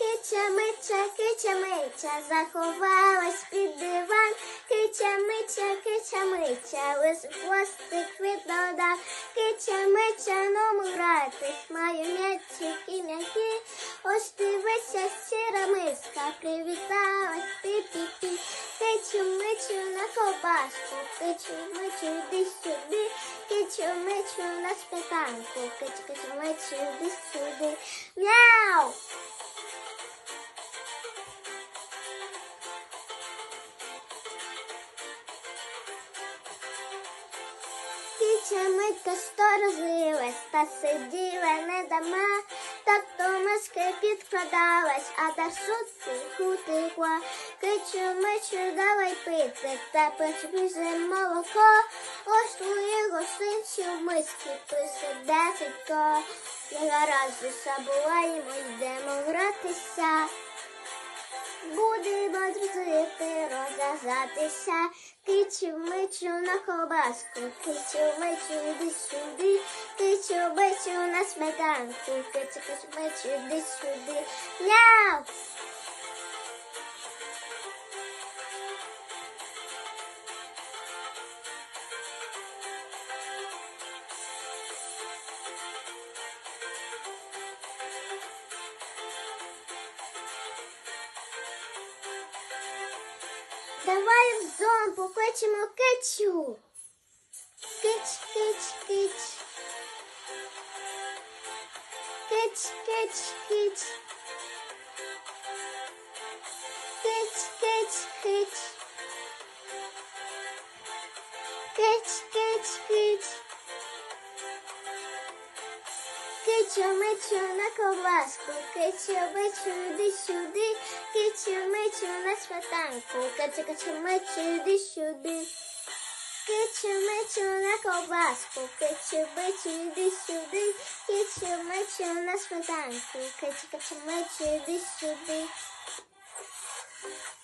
Кича мича, кича мича, заховалась під диван. Кича мича, кича мича, лис хвостик від додав. Кича мича, ну гратись, маю м'ячики м'які. Ось дивися, сіра миска, привіталась пі-пі-пі. Кичу мичу на ковбаску, кичу мичу, іди сюди. Кичу мичу на сметанку, кичу кичу мичу, іди сюди. Мяу! Кича митка сторозилась, та сиділа не дома, так до миски підкладалась, а та сутки утекла. Кичу мичу давай пити, та пишпише молоко. Ось твої гостинці в мисці присидесенько. Не гаразд забуваємо, йдемо гратися. Будемо дружити, розв'язатися. Кичу мичу на ковбаску, кичу мичу іди сюди, кичу мичу на сметанку, кичу мичу іди сюди. Мяу! Давай в зон покличемо кичу. Кич, кич, кич. Кич, кич, кич. Кич, кич, кич. Кич, кич, кич. Кичу мичу на ковбаску, кичу мичу іди сюди, кичу мичу на сметанку, кичу кичу мичу іди сюди. Кичу мичу на ковбаску, кичу мичу іди сюди, кичу